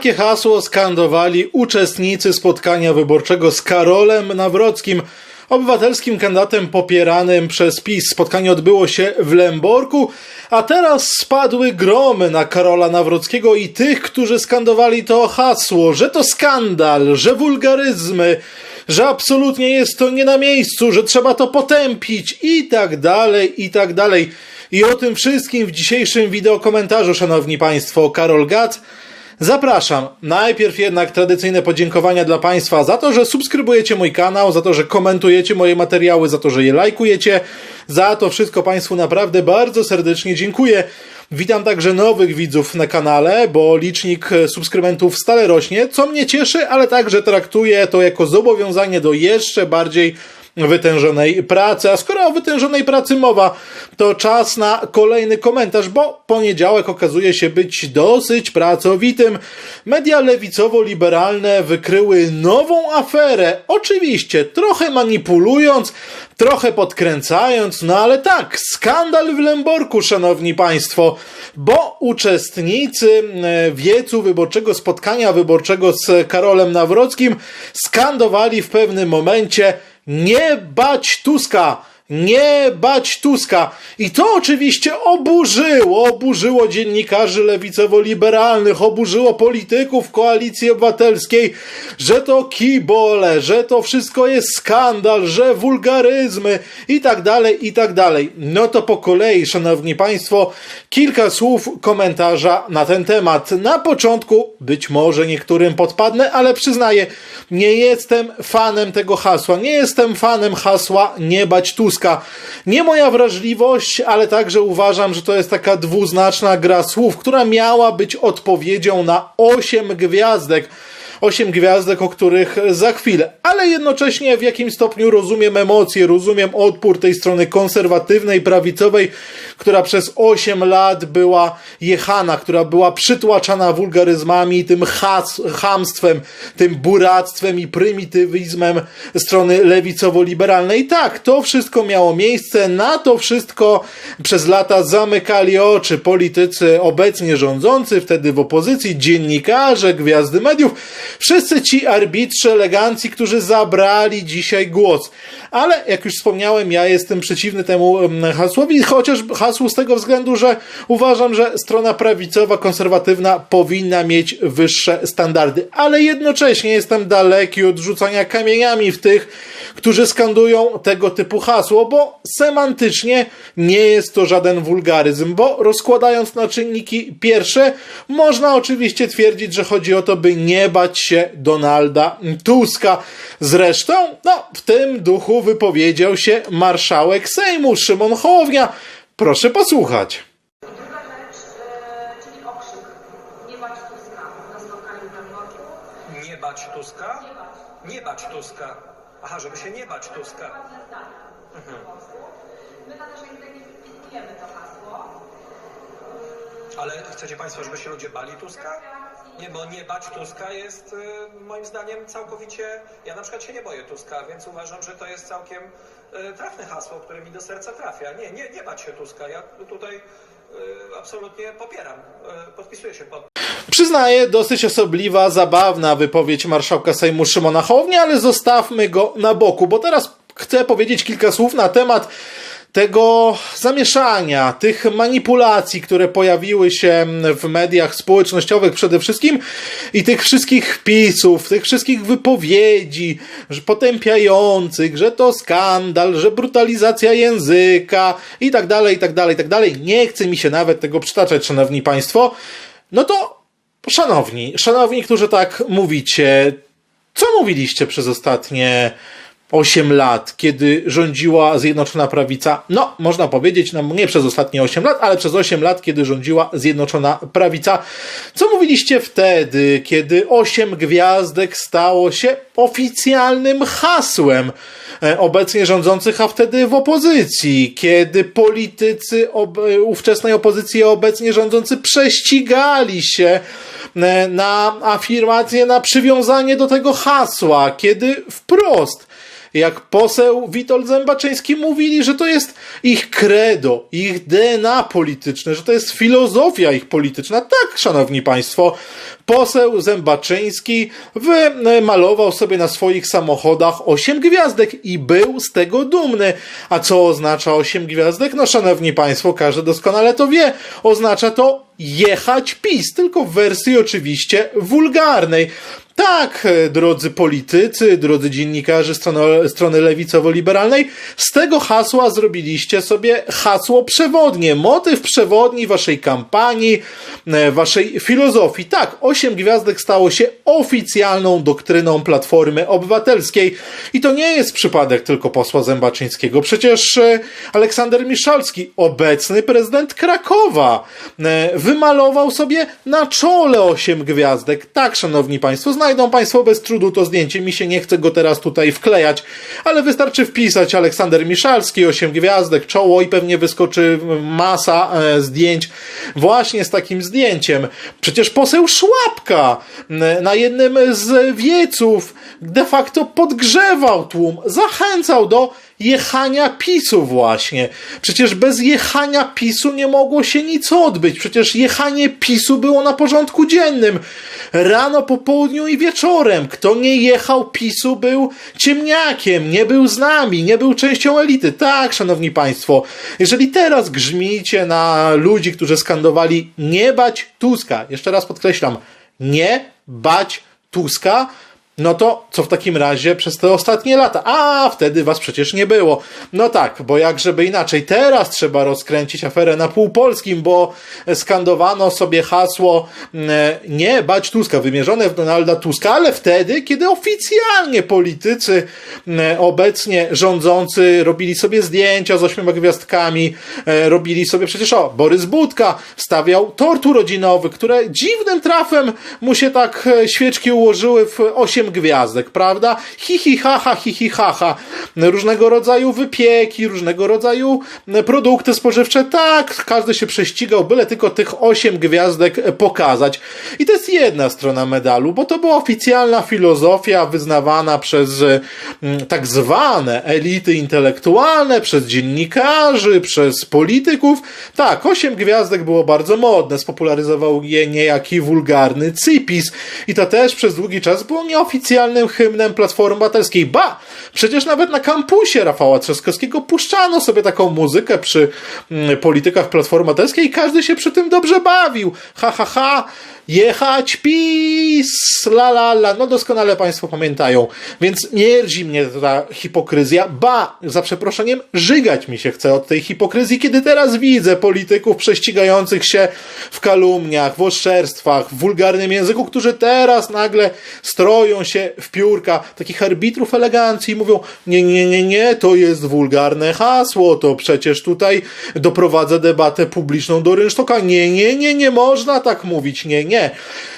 Takie hasło skandowali uczestnicy spotkania wyborczego z Karolem Nawrockim, obywatelskim kandydatem popieranym przez PiS. Spotkanie odbyło się w Lęborku, a teraz spadły gromy na Karola Nawrockiego i tych, którzy skandowali to hasło, że to skandal, że wulgaryzmy, że absolutnie jest to nie na miejscu, że trzeba to potępić i tak dalej, i tak dalej. I o tym wszystkim w dzisiejszym wideokomentarzu, szanowni państwo, Karol Gac. Zapraszam. Najpierw jednak tradycyjne podziękowania dla Państwa za to, że subskrybujecie mój kanał, za to, że komentujecie moje materiały, za to, że je lajkujecie. Za to wszystko Państwu naprawdę bardzo serdecznie dziękuję. Witam także nowych widzów na kanale, bo licznik subskrybentów stale rośnie, co mnie cieszy, ale także traktuję to jako zobowiązanie do jeszcze bardziej wytężonej pracy. A skoro o wytężonej pracy mowa, to czas na kolejny komentarz, bo poniedziałek okazuje się być dosyć pracowitym. Media lewicowo-liberalne wykryły nową aferę. Oczywiście, trochę manipulując, trochę podkręcając, no ale tak, skandal w Lęborku, szanowni państwo, bo uczestnicy e, wiecu wyborczego, spotkania wyborczego z Karolem Nawrockim skandowali w pewnym momencie nie bać Tuska! Nie bać Tuska! I to oczywiście oburzyło, oburzyło dziennikarzy lewicowo-liberalnych, oburzyło polityków koalicji obywatelskiej, że to kibole, że to wszystko jest skandal, że wulgaryzmy i tak dalej, i tak dalej. No to po kolei, szanowni państwo, kilka słów komentarza na ten temat. Na początku być może niektórym podpadnę, ale przyznaję, nie jestem fanem tego hasła. Nie jestem fanem hasła nie bać Tuska. Nie moja wrażliwość, ale także uważam, że to jest taka dwuznaczna gra słów, która miała być odpowiedzią na osiem gwiazdek osiem gwiazdek, o których za chwilę. Ale jednocześnie w jakim stopniu rozumiem emocje, rozumiem odpór tej strony konserwatywnej, prawicowej, która przez 8 lat była jechana, która była przytłaczana wulgaryzmami, tym has, hamstwem, tym buractwem i prymitywizmem strony lewicowo-liberalnej. Tak, to wszystko miało miejsce, na to wszystko przez lata zamykali oczy politycy obecnie rządzący, wtedy w opozycji, dziennikarze, gwiazdy mediów, Wszyscy ci arbitrze elegancji, którzy zabrali dzisiaj głos. Ale jak już wspomniałem, ja jestem przeciwny temu hasłowi, chociaż hasłu z tego względu, że uważam, że strona prawicowa, konserwatywna powinna mieć wyższe standardy. Ale jednocześnie jestem daleki od rzucania kamieniami w tych, którzy skandują tego typu hasło, bo semantycznie nie jest to żaden wulgaryzm, bo rozkładając na czynniki pierwsze, można oczywiście twierdzić, że chodzi o to, by nie bać się Donalda Tuska. Zresztą, no, w tym duchu wypowiedział się marszałek Sejmu Szymon Hołownia. Proszę posłuchać. Druga rzecz, czyli okrzyk. Nie bać Tuska. Nie bać Tuska? Aha, żeby się nie bać Tuska. My na naszej wpisujemy to hasło. Ale chcecie Państwo, żeby się ludzie bali Tuska? Nie, bo nie bać Tuska jest y, moim zdaniem całkowicie... Ja na przykład się nie boję Tuska, więc uważam, że to jest całkiem y, trafne hasło, które mi do serca trafia. Nie, nie, nie bać się Tuska. Ja tutaj y, absolutnie popieram. Podpisuję się pod Przyznaję, dosyć osobliwa, zabawna wypowiedź marszałka Sejmu Szymona Hołownia, ale zostawmy go na boku, bo teraz chcę powiedzieć kilka słów na temat tego zamieszania, tych manipulacji, które pojawiły się w mediach społecznościowych przede wszystkim i tych wszystkich wpisów, tych wszystkich wypowiedzi że potępiających, że to skandal, że brutalizacja języka i tak dalej, i tak dalej, i tak dalej. Nie chce mi się nawet tego przytaczać, szanowni państwo. No to Szanowni, szanowni, którzy tak mówicie, co mówiliście przez ostatnie 8 lat, kiedy rządziła Zjednoczona Prawica? No, można powiedzieć, no nie przez ostatnie 8 lat, ale przez 8 lat, kiedy rządziła Zjednoczona Prawica. Co mówiliście wtedy, kiedy 8 gwiazdek stało się oficjalnym hasłem e, obecnie rządzących, a wtedy w opozycji, kiedy politycy ob ówczesnej opozycji, obecnie rządzący prześcigali się e, na afirmację, na przywiązanie do tego hasła, kiedy wprost jak poseł Witold Zębaczyński mówili, że to jest ich credo, ich DNA polityczne, że to jest filozofia ich polityczna. Tak, szanowni państwo, poseł Zębaczyński wymalował sobie na swoich samochodach 8 gwiazdek i był z tego dumny. A co oznacza 8 gwiazdek? No, szanowni państwo, każdy doskonale to wie. Oznacza to jechać PiS, tylko w wersji oczywiście wulgarnej. Tak, e, drodzy politycy, drodzy dziennikarze strony, strony lewicowo-liberalnej, z tego hasła zrobiliście sobie hasło przewodnie, motyw przewodni waszej kampanii, e, waszej filozofii. Tak, osiem gwiazdek stało się oficjalną doktryną Platformy Obywatelskiej. I to nie jest przypadek tylko posła Zębaczyńskiego. Przecież e, Aleksander Miszalski, obecny prezydent Krakowa, wymalował sobie na czole osiem gwiazdek. Tak, szanowni państwo, znajdą państwo bez trudu to zdjęcie. Mi się nie chce go teraz tutaj wklejać, ale wystarczy wpisać Aleksander Miszalski, osiem gwiazdek, czoło i pewnie wyskoczy masa e, zdjęć właśnie z takim zdjęciem. Przecież poseł Szłapka na jednym z wieców de facto podgrzewał tłum, zachęcał do jechania PiSu właśnie. Przecież bez jechania PiSu nie mogło się nic odbyć. Przecież jechanie PiSu było na porządku dziennym. Rano, po południu i wieczorem. Kto nie jechał PiSu był ciemniakiem, nie był z nami, nie był częścią elity. Tak, szanowni państwo, jeżeli teraz grzmicie na ludzi, którzy skandowali nie bać Tuska, jeszcze raz podkreślam, nie bać Tuska, no to co w takim razie przez te ostatnie lata? A, wtedy was przecież nie było. No tak, bo jak żeby inaczej, teraz trzeba rozkręcić aferę na półpolskim, bo skandowano sobie hasło e, nie bać Tuska, wymierzone w Donalda Tuska, ale wtedy, kiedy oficjalnie politycy e, obecnie rządzący robili sobie zdjęcia z ośmioma gwiazdkami, e, robili sobie przecież, o, Borys Budka stawiał tort urodzinowy, które dziwnym trafem mu się tak świeczki ułożyły w osiem gwiazdek, prawda? Hi, hi, ha, ha, hi, hi, ha, ha. Różnego rodzaju wypieki, różnego rodzaju produkty spożywcze, tak, każdy się prześcigał, byle tylko tych osiem gwiazdek pokazać. I to jest jedna strona medalu, bo to była oficjalna filozofia wyznawana przez e, tak zwane elity intelektualne, przez dziennikarzy, przez polityków. Tak, osiem gwiazdek było bardzo modne, spopularyzował je niejaki wulgarny Cipis i to też przez długi czas było nieoficjalnym hymnem Platformy Obywatelskiej. Ba! Przecież nawet na kampusie Rafała Trzaskowskiego puszczano sobie taką muzykę przy mm, politykach Platformy Obywatelskiej i każdy się przy tym dobrze bawił. Ha, ha, ha! Jechać PiS! La, la, la. No doskonale Państwo pamiętają. Więc mierdzi mnie ta hipokryzja. Ba! Za przeproszeniem, żygać mi się chce od tej hipokryzji, kiedy teraz widzę polityków prześcigających się w kalumniach, w oszczerstwach, w wulgarnym języku, którzy teraz nagle stroją się w piórka takich arbitrów elegancji i mówią, nie, nie, nie, nie, to jest wulgarne hasło, to przecież tutaj doprowadza debatę publiczną do rynsztoka. Nie, nie, nie, nie można tak mówić, nie, nie.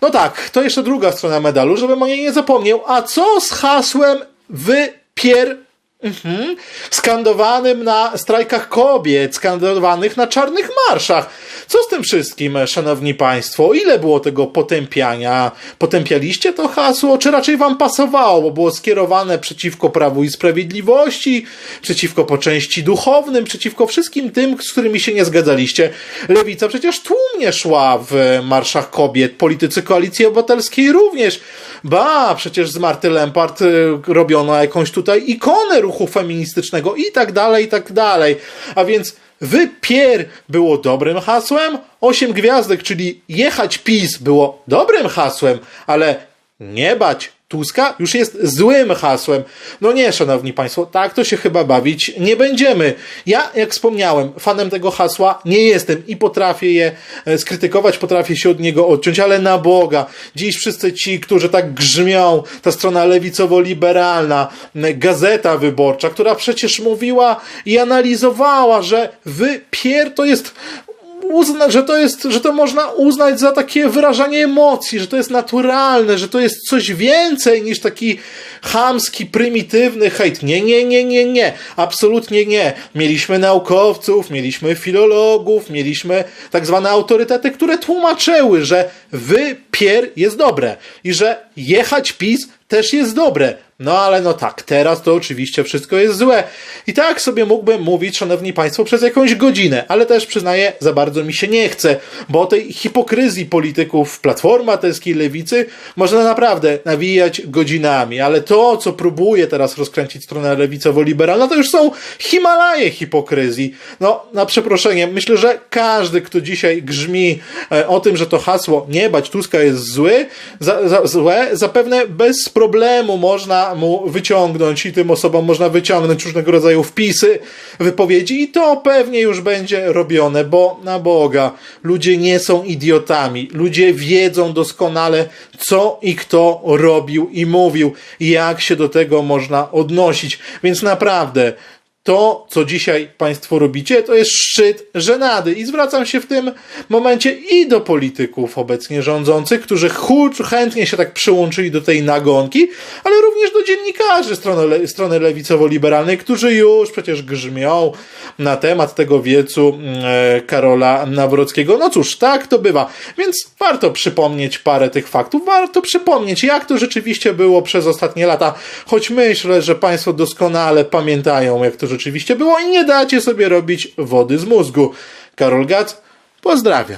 No tak, to jeszcze druga strona medalu, żebym o niej nie zapomniał. A co z hasłem wypier... Mhm. Skandowanym na strajkach kobiet, skandowanych na czarnych marszach. Co z tym wszystkim, szanowni państwo? Ile było tego potępiania? Potępialiście to hasło, czy raczej wam pasowało, bo było skierowane przeciwko Prawu i Sprawiedliwości, przeciwko po części duchownym, przeciwko wszystkim tym, z którymi się nie zgadzaliście? Lewica przecież tłumnie szła w marszach kobiet, politycy Koalicji Obywatelskiej również. Ba, przecież z Marty Lempart y, robiono jakąś tutaj ikonę ruchu feministycznego i tak dalej, i tak dalej. A więc wypier było dobrym hasłem, osiem gwiazdek, czyli jechać PiS było dobrym hasłem, ale nie bać Tuska już jest złym hasłem. No nie, szanowni państwo, tak to się chyba bawić nie będziemy. Ja, jak wspomniałem, fanem tego hasła nie jestem i potrafię je e, skrytykować, potrafię się od niego odciąć, ale na Boga. Dziś wszyscy ci, którzy tak grzmią, ta strona lewicowo-liberalna, gazeta wyborcza, która przecież mówiła i analizowała, że wypier to jest uzna, że to jest, że to można uznać za takie wyrażanie emocji, że to jest naturalne, że to jest coś więcej niż taki chamski, prymitywny hejt. Nie, nie, nie, nie, nie. Absolutnie nie. Mieliśmy naukowców, mieliśmy filologów, mieliśmy tak zwane autorytety, które tłumaczyły, że wypier jest dobre i że jechać PiS też jest dobre. No ale no tak, teraz to oczywiście wszystko jest złe. I tak sobie mógłbym mówić, szanowni państwo, przez jakąś godzinę, ale też przyznaję, za bardzo mi się nie chce, bo tej hipokryzji polityków Platformy Obywatelskiej, Lewicy można naprawdę nawijać godzinami, ale to, co próbuje teraz rozkręcić stronę lewicowo-liberalna, to już są Himalaje hipokryzji. No, na przeproszenie, myślę, że każdy, kto dzisiaj grzmi e, o tym, że to hasło nie bać Tuska jest zły, za, za, złe, zapewne bez problemu można mu wyciągnąć i tym osobom można wyciągnąć różnego rodzaju wpisy, wypowiedzi i to pewnie już będzie robione, bo na Boga, ludzie nie są idiotami. Ludzie wiedzą doskonale, co i kto robił i mówił, jak się do tego można odnosić. Więc naprawdę, to, co dzisiaj Państwo robicie, to jest szczyt żenady. I zwracam się w tym momencie i do polityków obecnie rządzących, którzy chętnie się tak przyłączyli do tej nagonki, ale również do dziennikarzy strony, le, strony lewicowo-liberalnej, którzy już przecież grzmią na temat tego wiecu e, Karola Nawrockiego. No cóż, tak to bywa. Więc warto przypomnieć parę tych faktów, warto przypomnieć, jak to rzeczywiście było przez ostatnie lata, choć myślę, że Państwo doskonale pamiętają, jak to rzeczywiście było i nie dacie sobie robić wody z mózgu. Karol Gac, pozdrawiam.